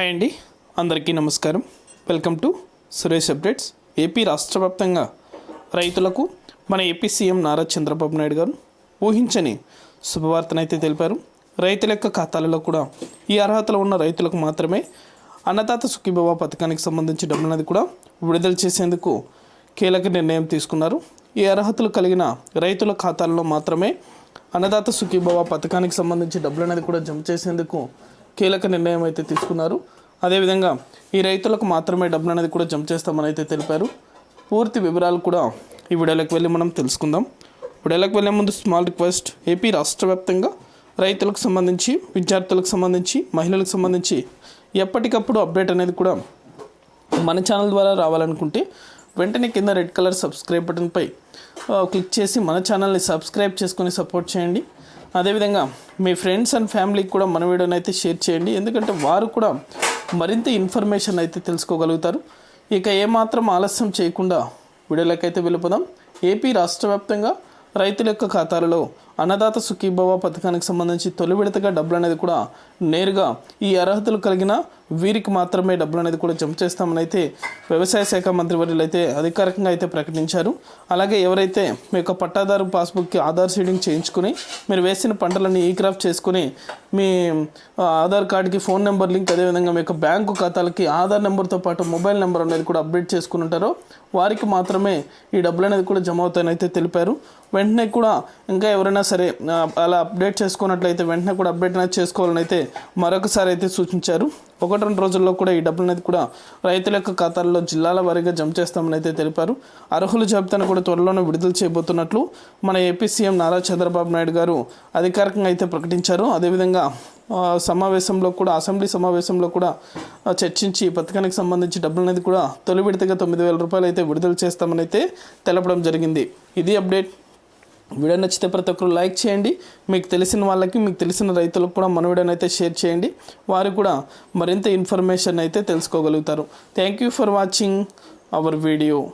Hi అండి. అందరికీ నమస్కారం. Welcome to Suresh updates. AP రాష్ట్ర వ్యాప్తంగా రైతులకు మన ఏపీ సీఎం నారా చంద్రబాబు నాయుడు గారు ఊహించని శుభవార్తనైతే తెలిపారు. రైతుల యొక్క ఖాతాలలో కూడా ఈ అర్హతలో ఉన్న రైతులకు మాత్రమే అన్నదాత సుఖీభవ పథకానికి సంబంధించి డబ్బులనేది కూడా విడుదల చేసేందుకు కీలక నిర్ణయం తీసుకున్నారు. ఈ అర్హతలు కలిగిన రైతుల ఖాతాల్లో మాత్రమే అన్నదాత సుఖీభవ పథకానికి సంబంధించి డబ్బులు అనేది కూడా జమ చేసేందుకు కీలక నిర్ణయం అయితే తీసుకున్నారు. అదేవిధంగా ఈ రైతులకు మాత్రమే డబ్బులు అనేది కూడా జమ చేస్తామని అయితే తెలిపారు. పూర్తి వివరాలు కూడా ఈ వీడియోలోకి వెళ్ళి మనం తెలుసుకుందాం. వీడియోలోకి వెళ్ళే ముందు స్మాల్ రిక్వెస్ట్ ఏపీ రాష్ట్ర వ్యాప్తంగా రైతులకు సంబంధించి విద్యార్థులకు సంబంధించి మహిళలకు సంబంధించి ఎప్పటికప్పుడు అప్డేట్ అనేది కూడా మన ఛానల్ ద్వారా రావాలనుకుంటే వెంటనే కింద రెడ్ కలర్ సబ్స్క్రైబ్ బటన్పై క్లిక్ చేసి మన ఛానల్ని సబ్స్క్రైబ్ చేసుకొని సపోర్ట్ చేయండి. అదేవిధంగా మీ ఫ్రెండ్స్ అండ్ ఫ్యామిలీకి కూడా మన వీడియోని అయితే షేర్ చేయండి. ఎందుకంటే వారు కూడా మరింత ఇన్ఫర్మేషన్ అయితే తెలుసుకోగలుగుతారు. ఇక ఏమాత్రం ఆలస్యం చేయకుండా వీడియోలోకి అయితే వెళ్ళిపోదాం. ఏపీ రాష్ట్ర వ్యాప్తంగా రైతుల యొక్క ఖాతాలలో అన్నదాత సుఖీభవ పథకానికి సంబంధించి తొలి విడతగా డబ్బులు అనేది కూడా నేరుగా ఈ అర్హతలు కలిగిన వీరికి మాత్రమే డబ్బులు అనేది కూడా జమ చేస్తామని అయితే వ్యవసాయ శాఖ మంత్రి వర్యులు అయితే అధికారికంగా అయితే ప్రకటించారు. అలాగే ఎవరైతే మీ యొక్క పట్టాదారు పాస్బుక్కి ఆధార్ సీడింగ్ చేయించుకుని మీరు వేసిన పంటలన్నీ ఈ క్రాఫ్ట్ చేసుకుని మీ ఆధార్ కార్డుకి ఫోన్ నెంబర్ లింక్ అదేవిధంగా మీ యొక్క బ్యాంకు ఖాతాలకి ఆధార్ నెంబర్తో పాటు మొబైల్ నెంబర్ అనేది కూడా అప్డేట్ చేసుకుని ఉంటారో వారికి మాత్రమే ఈ డబ్బులు అనేది కూడా జమ అవుతాయని అయితే తెలిపారు. వెంటనే కూడా ఇంకా ఎవరైనా సరే అలా అప్డేట్ చేసుకున్నట్లయితే వెంటనే కూడా అప్డేట్ అనేది చేసుకోవాలని అయితే మరొకసారి అయితే సూచించారు. ఒకటి రెండు రోజుల్లో కూడా ఈ డబ్బులు అనేది కూడా రైతుల యొక్క ఖాతాల్లో జిల్లాల వారీగా జమ చేస్తామని అయితే తెలిపారు. అర్హుల జాబితాను కూడా త్వరలోనే విడుదల చేయబోతున్నట్లు మన ఏపీ సీఎం నారా చంద్రబాబు నాయుడు గారు అధికారికంగా అయితే ప్రకటించారు. అదేవిధంగా సమావేశంలో కూడా అసెంబ్లీ సమావేశంలో కూడా చర్చించి ఈ పథకానికి సంబంధించి డబ్బులు అనేది కూడా తొలి విడతగా తొమ్మిది వేల రూపాయలు అయితే విడుదల చేస్తామని అయితే తెలపడం జరిగింది. ఇది అప్డేట్ వీడియో నచ్చితే ప్రతి ఒక్కరు లైక్ చేయండి. మీకు తెలిసిన వాళ్ళకి మీకు తెలిసిన రైతులకు కూడా మన వీడియోని అయితే షేర్ చేయండి. వారు కూడా మరింత ఇన్ఫర్మేషన్ అయితే తెలుసుకోగలుగుతారు. Thank you for watching our video